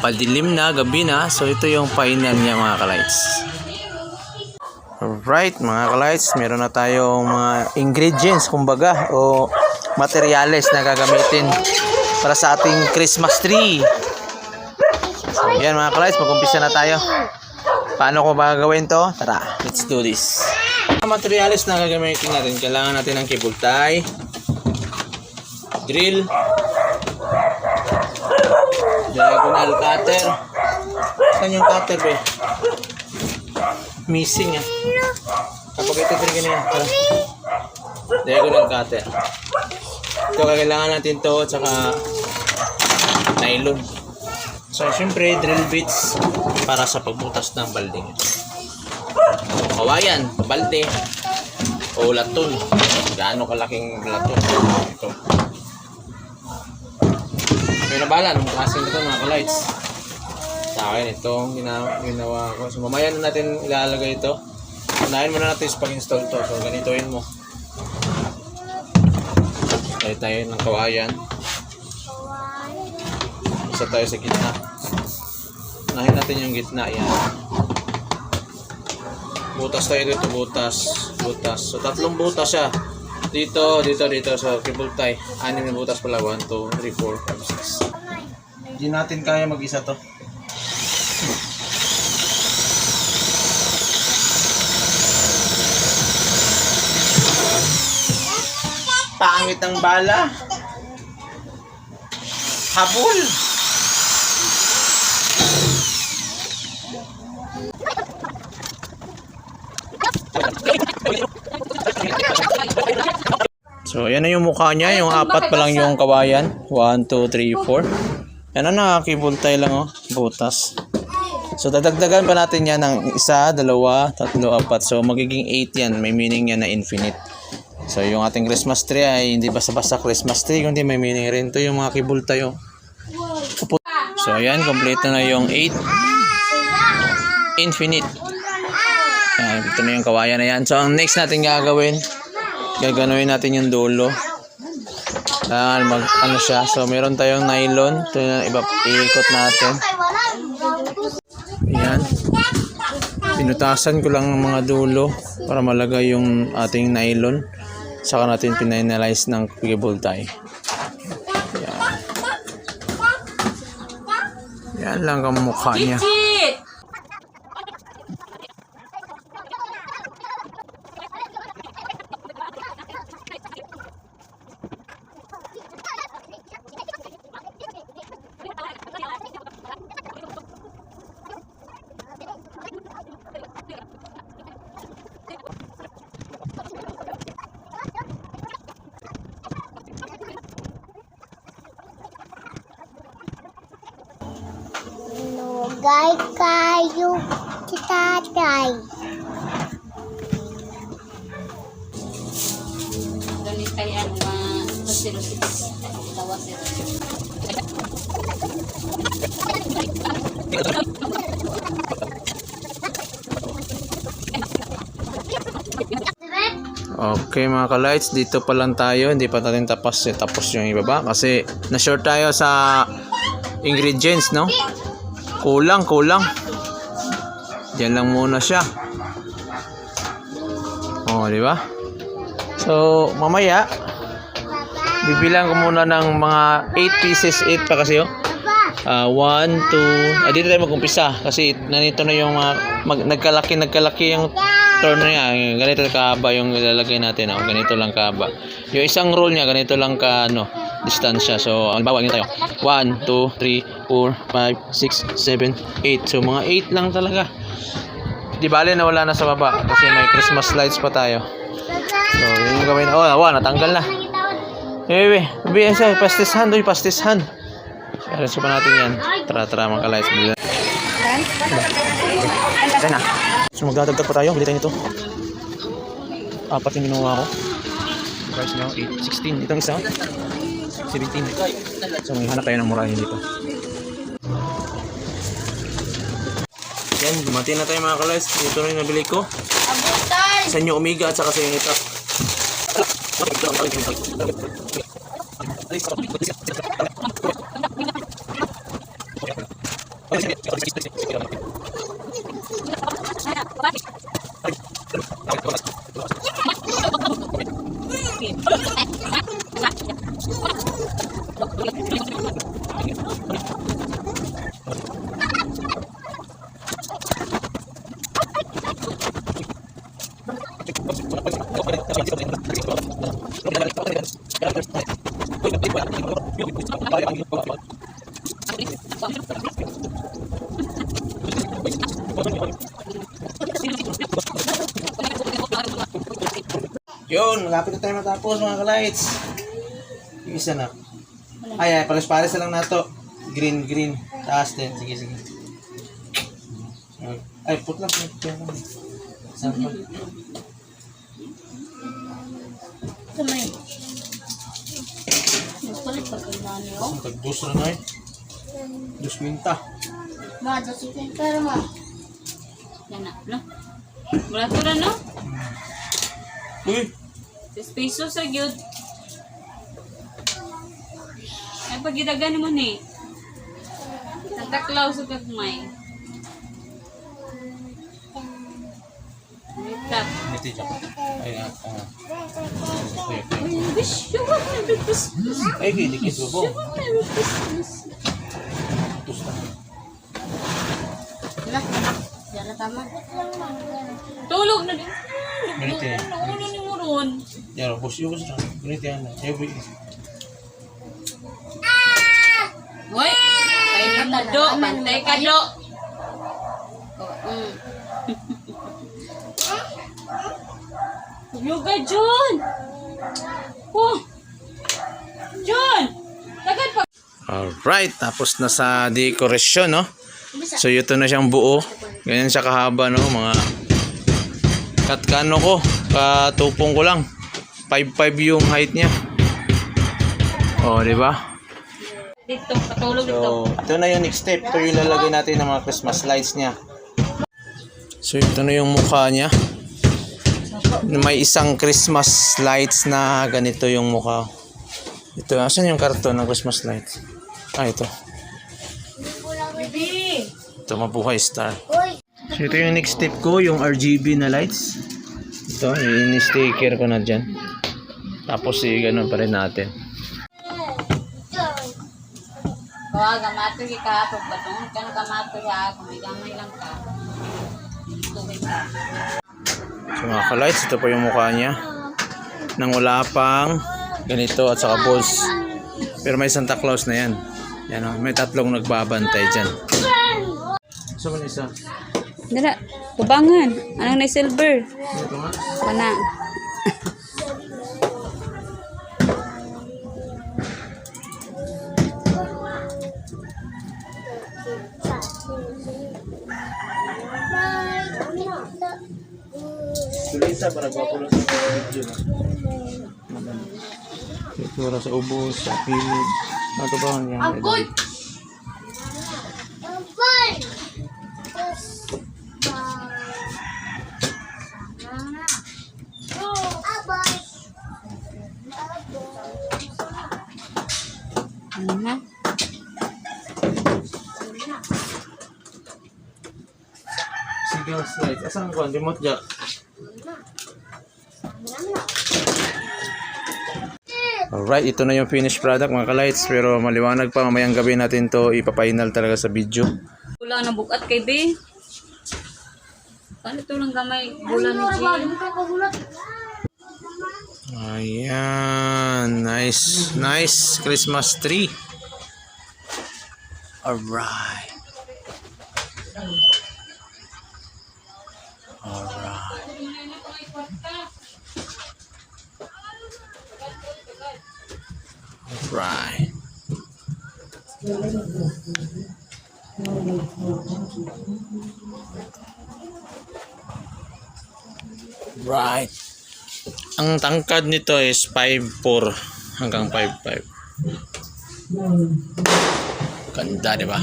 padilim na, gabi na. So ito yung final niya mga kalights. Alright mga kalights, meron na tayong mga ingredients kumbaga o materyales na gagamitin para sa ating Christmas tree. So yan mga kalights, mag-umpisa na tayo. Paano ko ba gagawin to? Tara, let's do this. Ang materyales na gagamitin natin, kailangan natin ng cable tie, drill, diagonal cutter. Saan yung cutter be? Missing ah. Kapag ito din ganyan. Tara. Diagonal cutter. Ito kailangan natin to at saka nylon. So syempre drill bits para sa pagbutas ng balding. Kawayan, balde, o laton. Gaano kalaking laton. Ito. May nabalan, ang klaseng ito mga kalights. Sa akin itong ginawa, ginawa ko. So mamaya na natin ilalagay ito. Unahin muna natin sa pag-install to. So ganitoin mo. Tayo tayo ng kawayan. Isa tayo sa gitna. Unahin natin yung gitna. Yan. Butas tayo dito. Butas. Butas. So tatlong butas siya. Dito, dito, dito. So cable tie. Anim na butas pala. 1, 2, 3, 4, 5, 6. Hindi natin kaya mag-isa to. Pangit ang bala. Habol. So, yan na yung mukha niya. Yung apat pa lang yung kawayan. 1, 2, 3, 4. Yan na nakakibol tayo lang oh. Butas. So, dadagdagan pa natin yan ng isa, dalawa, tatlo, apat. So, magiging 8 yan. May meaning yan na infinite. So, yung ating Christmas tree ay hindi basta-basta Christmas tree, kundi may meaning rin to yung mga kibul tayo. So, ayan, complete na yung 8. Infinite. Ayan, ito na yung kawayan na yan. So, ang next natin gagawin, gaganoin natin yung dulo. Ayan, mag, ano siya. So, meron tayong nylon. Ito yung iba, iikot natin. Ayan. Pinutasan ko lang ang mga dulo para malagay yung ating nylon. Saka natin pinanalyze ng cable tie. Yan. Yan lang ang mukha niya. Nugay kayo si tatay. Ganit kay ano mga 06 tawa 06 Okay mga ka-lights, dito pa lang tayo. Hindi pa natin tapos, eh, tapos yung ibaba. Kasi na-short tayo sa ingredients, no? Kulang, kulang. Diyan lang muna siya. Oh, di ba? So, mamaya, bibilang ko muna ng mga 8 pieces, 8 pa kasi, oh. Ah, 1, 2, ah, dito tayo mag-umpisa kasi nanito na yung mga, mag, nagkalaki, nagkalaki yung turn niya. Ganito kahaba yung ilalagay natin, oh. ganito lang kahaba. Yung isang roll niya, ganito lang ka, ano, distansya. So, ang bawa, tayo. 1, 2, 3, 4, 5, 6, 7, 8. So, mga 8 lang talaga. Di bale na wala na sa baba kasi may Christmas lights pa tayo. So, yun yung gawin. Oh, awa, natanggal na. Eh, eh, eh, eh, pastisan, doy, pastisan. Alas pa natin yan. Tara, tara mga ka-lights. Bili- Ayan na. So magdadagdag pa tayo. Bili tayo nito. Apat yung ginawa ko. Price nyo, 8, 16. Itong isa, 17. So may hanap tayo ng murahin dito. Yan, dumati na tayo mga ka-lights. Ito na yung nabili ko. Sa inyo Omega at saka sa inyo ito. Yun, malapit na tayo matapos mga ka-lights. Yung isa na. Ay, ay, pares-pares na lang nato. Green, green. Taas din. Sige, sige. Ay, putla, putla. Saan pa? Kamay. Nagpalit pa kayo na niyo. Tag-dos na na eh. Dos minta. Ma, dos y pero ma. Yan na, no? Wala to na, no? Uy! 6 pesos sa gyud. Ay pag gidagan mo ni. Nagtaklaw sa kagmay. Wait up. Ngiti dyan. Ay, ah, ah. Ay, kinikit mo po. Merry Christmas. Tus na. Wala. Yan na tama. Tulog na din. Ganito eh. Ron. Yan, bus yung bus na. Ganito yan. Ay, wait. Hoy, kainin na do. Bantay ka do. Oh, mm. Yoga, John! Oh! John! Tagad pa! Alright, tapos na sa decoration, no? So, ito na siyang buo. Ganyan siya kahaba, no? Mga katkano ko. Katupong ko lang. 5'5 yung height niya. Oh, di ba? Dito, patulog dito. So, ito na yung next step. Ito yung lalagay natin ng mga Christmas lights niya. So, ito na yung mukha niya. May isang Christmas lights na ganito yung mukha. Ito, asan yung karton ng Christmas lights? Ah, ito. Bibi! Ito, mabuhay star. So, ito yung next step ko, yung RGB na lights. Ito, ini-sticker ko na dyan. Tapos, i-ganon pa rin natin. Kawa, gamato ki ka. Pag batong ka na gamato ha. Kung may gamay lang ka. So mga ka-lights, ito po yung mukha niya. Nang wala pang ganito at saka balls. Pero may Santa Claus na yan. Yan o, may tatlong nagbabantay dyan. So man isa. Dala, kubangan. Anong na silver? Pana. Tulita para gwapo lang sa video na. Ito sa ubos, sa pilit. Ano ba ang yan? Abay! Ano na? Sigang slide. Asan ko? Remote jack. Alright, ito na yung finished product mga ka-lights. Pero maliwanag pa, mamayang gabi natin to ipapainal talaga sa video. Wala na bukat kay B. Paano ito lang gamay? Bulan ni G. Ayan, nice, nice Christmas tree. Alright. Alright. Alright. Right. Ang tangkad nito is 5'4 hanggang 5'5. Ganda, di ba?